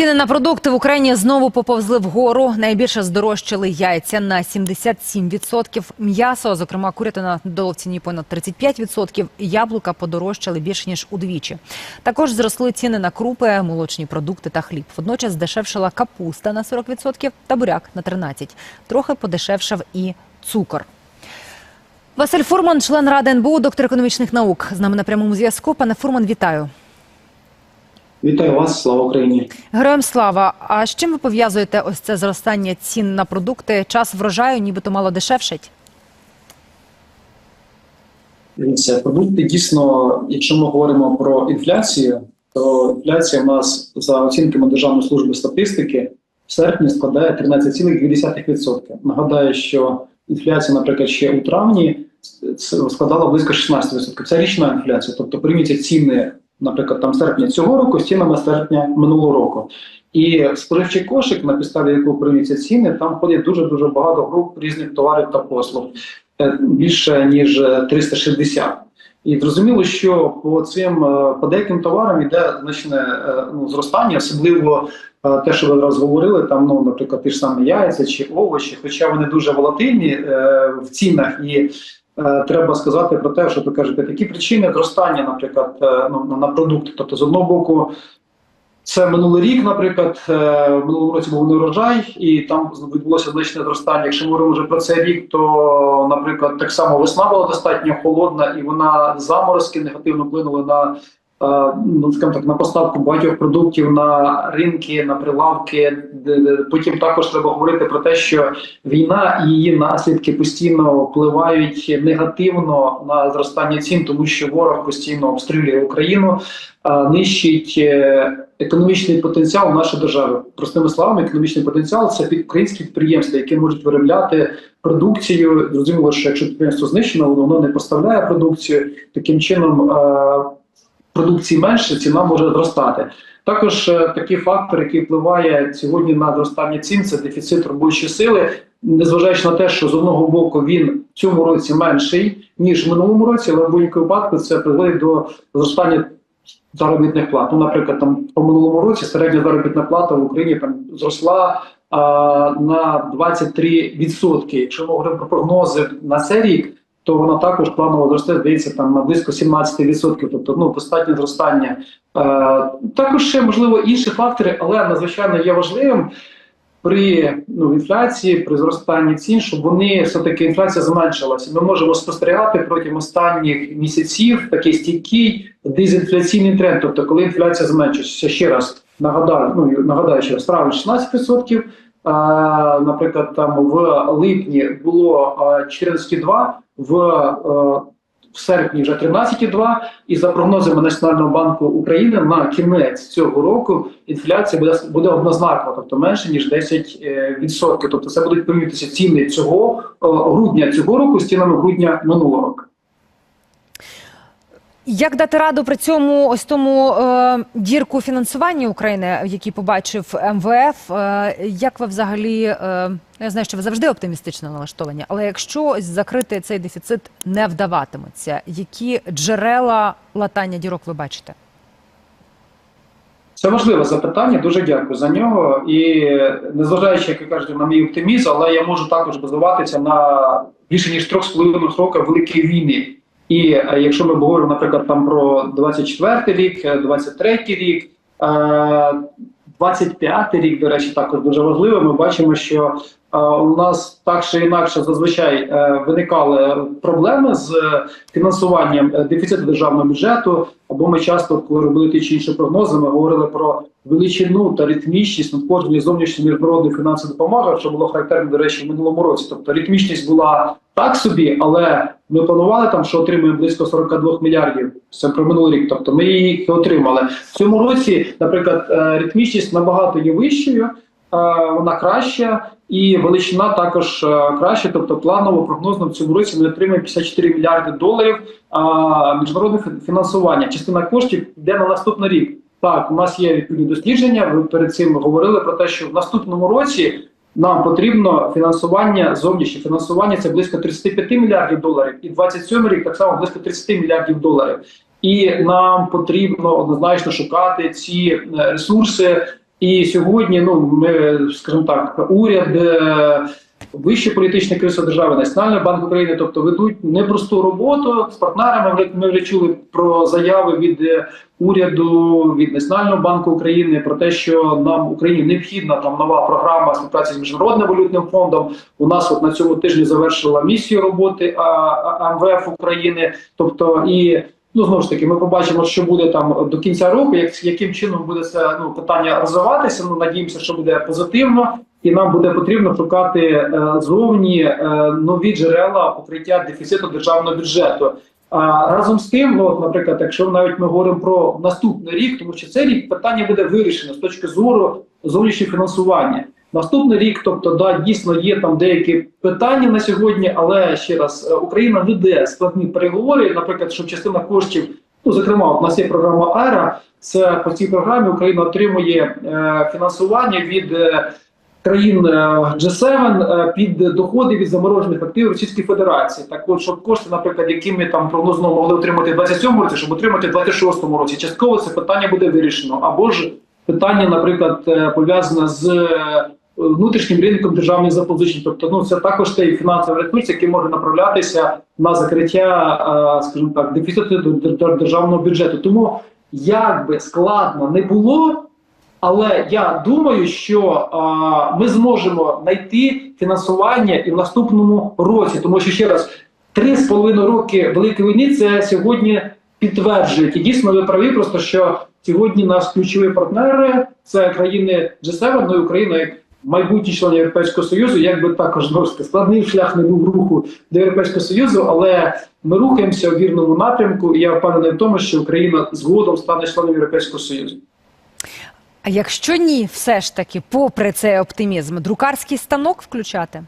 Ціни на продукти в Україні знову поповзли вгору. Найбільше здорожчали яйця на 77%. М'ясо, зокрема курятина, додало в ціні понад 35%. Яблука подорожчали більше ніж удвічі. Також зросли ціни на крупи, молочні продукти та хліб. Водночас здешевшала капуста на 40% та буряк на 13%. Трохи подешевшав і цукор. Василь Фурман, член Ради НБУ, доктор економічних наук. З нами на прямому зв'язку. Пане Фурман, вітаю. Вітаю вас, слава Україні. Героям слава. А з чим ви пов'язуєте ось це зростання цін на продукти? Час врожаю, нібито мало дешевшить? Дивіться, продукти дійсно, якщо ми говоримо про інфляцію, то інфляція у нас за оцінками Державної служби статистики в серпні складає 13,2%. Нагадаю, що інфляція, наприклад, ще у травні складала близько 16%. Це річна інфляція, тобто порівнюються ціни, наприклад, там серпня цього року з цінами серпня минулого року. І споживчий кошик, на підставі якого порівнюються ціни, там входить дуже дуже багато груп різних товарів та послуг, Е, більше ніж 360. І зрозуміло, що по цим е, по деяким товарам йде значне е, ну, зростання, особливо е, те, що ви зараз говорили, там, ну, наприклад, ті ж самі яйця чи овочі, хоча вони дуже волатильні е, в цінах, і е, треба сказати про те, що ви кажете, які причини зростання, наприклад, е, ну, на продукти. Тобто, з одного боку, це минулий рік, наприклад, е, в минулому році був неурожай, і там відбулося значне зростання. Якщо ми говоримо вже про цей рік, то, наприклад, так само весна була достатньо холодна, і вона заморозки негативно вплинули на е, ну, скажімо так, на поставку багатьох продуктів на ринки, на прилавки. Потім також треба говорити про те, що війна і її наслідки постійно впливають негативно на зростання цін, тому що ворог постійно обстрілює Україну, нищить е, економічний потенціал нашої держави. Простими словами, економічний потенціал це під- українські підприємства, які можуть виробляти продукцію. Зрозуміло, що якщо підприємство знищено, воно не поставляє продукцію. Таким чином е, продукції менше, ціна може зростати. Також е, такий фактор, який впливає сьогодні на зростання цін, це дефіцит робочої сили. Незважаючи на те, що з одного боку він в цьому році менший ніж в минулому році, але в будь-якому випадку це призводить до зростання заробітних плат. Ну, наприклад, там по минулому році середня заробітна плата в Україні там зросла а, на 23%. Якщо ми говоримо про прогнози на цей рік, то вона також планово зросте, здається, там на близько 17%. Тобто ну, достатнє зростання. Е, також ще можливо інші фактори, але надзвичайно є важливим. При ну, інфляції, при зростанні цін, щоб вони все-таки інфляція зменшилася. Ми можемо спостерігати протягом останніх місяців такий стійкий дезінфляційний тренд. Тобто, коли інфляція зменшується, ще раз нагадаю, ну нагадаю, що травень 16%, а, наприклад, там в липні було а, 14,2%, в, е, в серпні вже 13,2%, і за прогнозами Національного банку України на кінець цього року інфляція буде буде однознакова, тобто менше ніж 10%. е, відсотків. Тобто це будуть порівнюватися ціни цього е, грудня цього року з цінами грудня минулого. Як дати раду при цьому ось тому е, дірку фінансування України, який побачив МВФ? Е, як ви взагалі е, я знаю, що ви завжди оптимістично налаштовані, але якщо ось закрити цей дефіцит не вдаватиметься, які джерела латання дірок ви бачите? Це важливе запитання. Дуже дякую за нього. І незважаючи, як ви кажете, на мій оптимізм, але я можу також базуватися на більше ніж трьох з половиною років великої війни. І е, якщо ми говоримо, наприклад, там про 24 рік, е, 23 рік, е, 25 рік, до речі, також дуже важливо. Ми бачимо, що е, у нас так чи інакше зазвичай е, виникали проблеми з фінансуванням е, дефіциту державного бюджету. Або ми часто, коли робили ті чи інші прогнози, ми говорили про величину та ритмічність надходження зовнішньої міжнародної фінансової допомоги, що було характерно, до речі, в минулому році. Тобто ритмічність була так собі, але ми планували там, що отримаємо близько 42 мільярдів. Це про минулий рік. Тобто ми їх отримали в цьому році. Наприклад, е, ритмічність набагато є вищою, е, вона краща. І величина також е, краща, тобто планово прогнозно в цьому році ми отримаємо 54 мільярди доларів фі- фінансування. Частина коштів йде на наступний рік. Так, у нас є відповідні дослідження. Ви перед цим говорили про те, що в наступному році нам потрібно фінансування зовнішнє фінансування це близько 35 мільярдів доларів, і 27 рік так само близько 30 мільярдів доларів. І нам потрібно однозначно шукати ці е, ресурси І сьогодні, ну ми скажімо так, уряд. Вище політичне керівництво держави, Національний банк України, тобто ведуть непросту роботу з партнерами. Ми- вже чули про заяви від е, уряду від Національного банку України про те, що нам Україні необхідна там нова програма співпраці з міжнародним валютним фондом. У нас от на цьому тижні завершила місію роботи МВФ України. Тобто і ну знову ж таки, ми побачимо, що буде там до кінця року, як яким чином буде це ну питання розвиватися. Ну надіємося, що буде позитивно, і нам буде потрібно шукати е, зовні е, нові джерела покриття дефіциту державного бюджету. А разом з тим, ну наприклад, якщо навіть ми говоримо про наступний рік, тому що цей рік питання буде вирішено з точки зору зовнішнього фінансування. Наступний рік, тобто, да, дійсно є там деякі питання на сьогодні, але ще раз е, Україна веде складні переговори. Наприклад, щоб частина коштів, ну зокрема, у нас є програма АЕРА. Це по цій програмі Україна отримує е, фінансування від е, країн е, G7 е, під доходи від заморожених активів Російської Федерації. Так от, щоб кошти, наприклад, які ми там прогнозно могли отримати в 27-му році, щоб отримати в 26-му році. Частково це питання буде вирішено. Або ж питання, наприклад, е, пов'язане з внутрішнім ринком державних запозичень. Тобто, ну це також той фінансовий ресурс, який може направлятися на закриття, скажімо так, дефіциту дер- дер- державного бюджету. Тому як би складно не було. Але я думаю, що а, ми зможемо знайти фінансування і в наступному році, тому що ще раз три з половиною роки великої війни це сьогодні підтверджують. І дійсно ви праві, просто що сьогодні наш ключові партнери це країни G7, ну і Україна як майбутній член Європейського Союзу, як би також знову складний шлях не був руху до Європейського Союзу, але ми рухаємося у вірному напрямку, і я впевнений в тому, що Україна згодом стане членом Європейського Союзу. А якщо ні, все ж таки, попри цей оптимізм, друкарський станок включати?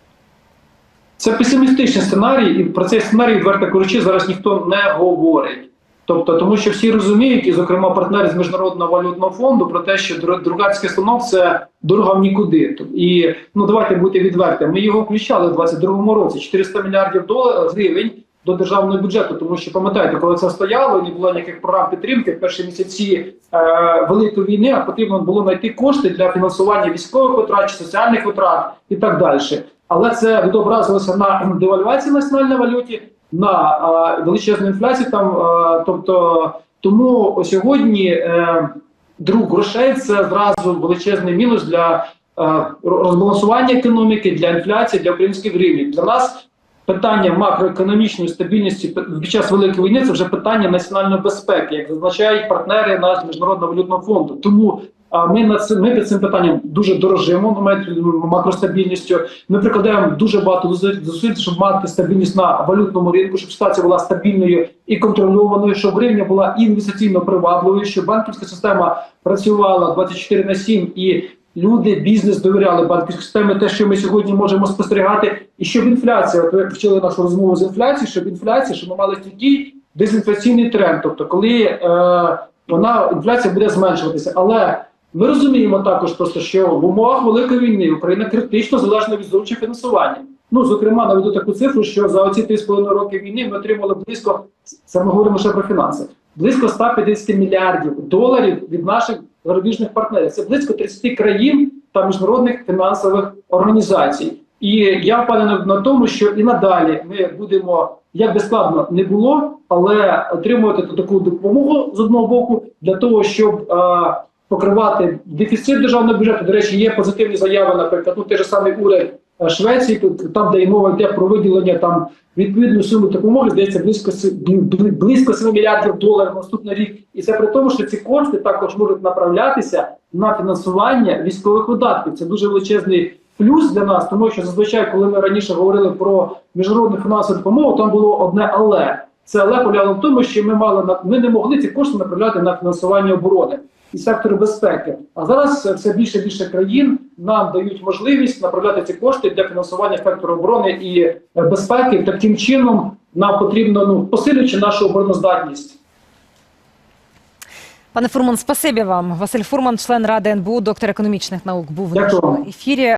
Це песимістичний сценарій, і про цей сценарій, відверто кажучи, зараз ніхто не говорить. Тобто, тому що всі розуміють, і, зокрема, партнери з міжнародного валютного фонду про те, що друкарський станок це дорога в нікуди. І ну давайте бути відверті. Ми його включали в 22-му році 400 мільярдів доларів гривень до державного бюджету. Тому що пам'ятаєте, коли це стояло, не було ніяких програм підтримки в перші місяці е, великої війни, а потрібно було знайти кошти для фінансування військових витрат, соціальних витрат і так далі. Але це відобразилося на девальвації національної валюті, на а, величезну інфляцію. Там, а, тобто, тому сьогодні е, друг грошей це зразу величезний мінус для е, розбалансування економіки, для інфляції, для українських гривень. Для нас питання макроекономічної стабільності під час великої війни це вже питання національної безпеки, як зазначають партнери нашого міжнародного валютного фонду. Тому ми над цим ми під цим питанням дуже дорожимо. Маємо макростабільністю. Ми прикладаємо дуже багато зусиль- щоб мати стабільність на валютному ринку, щоб ситуація була стабільною і контрольованою, щоб гривня була інвестиційно привабливою, щоб банківська система працювала 24 на 7 і люди, бізнес довіряли банківській системі. Те, що ми сьогодні можемо спостерігати, і щоб інфляція, от ви почали нашу розмову з інфляцією, щоб інфляція, щоб ми мали такий дезінфляційний тренд, тобто коли е, вона інфляція буде зменшуватися, але ми розуміємо також просто, що в умовах великої війни Україна критично залежна від зовнішнього фінансування. Ну, зокрема, наведу таку цифру, що за оці 3,5 роки війни ми отримали близько, це ми говоримо ще про фінанси, близько 150 мільярдів доларів від наших зарубіжних партнерів. Це близько 30 країн та міжнародних фінансових організацій. І я впевнений на тому, що і надалі ми будемо, як би складно не було, але отримувати таку допомогу з одного боку для того, щоб е, покривати дефіцит державного бюджету. До речі, є позитивні заяви, наприклад, ну той же самий уряд Швеції, там, де мова йде про виділення там відповідної суми допомоги, здається, близько близько 7 мільярдів доларів наступний рік. І це при тому, що ці кошти також можуть направлятися на фінансування військових видатків. Це дуже величезний плюс для нас, тому що зазвичай, коли ми раніше говорили про міжнародну фінансову допомогу, там було одне але. Це але полягало в тому, що ми мали на ми не могли ці кошти направляти на фінансування оборони і сектору безпеки. А зараз все більше і більше країн нам дають можливість направляти ці кошти для фінансування сектору оборони і безпеки. Таким чином нам потрібно ну посилюючи нашу обороноздатність. Пане Фурман, спасибі вам. Василь Фурман, член ради НБУ, доктор економічних наук, був в Дякую нашому ефірі.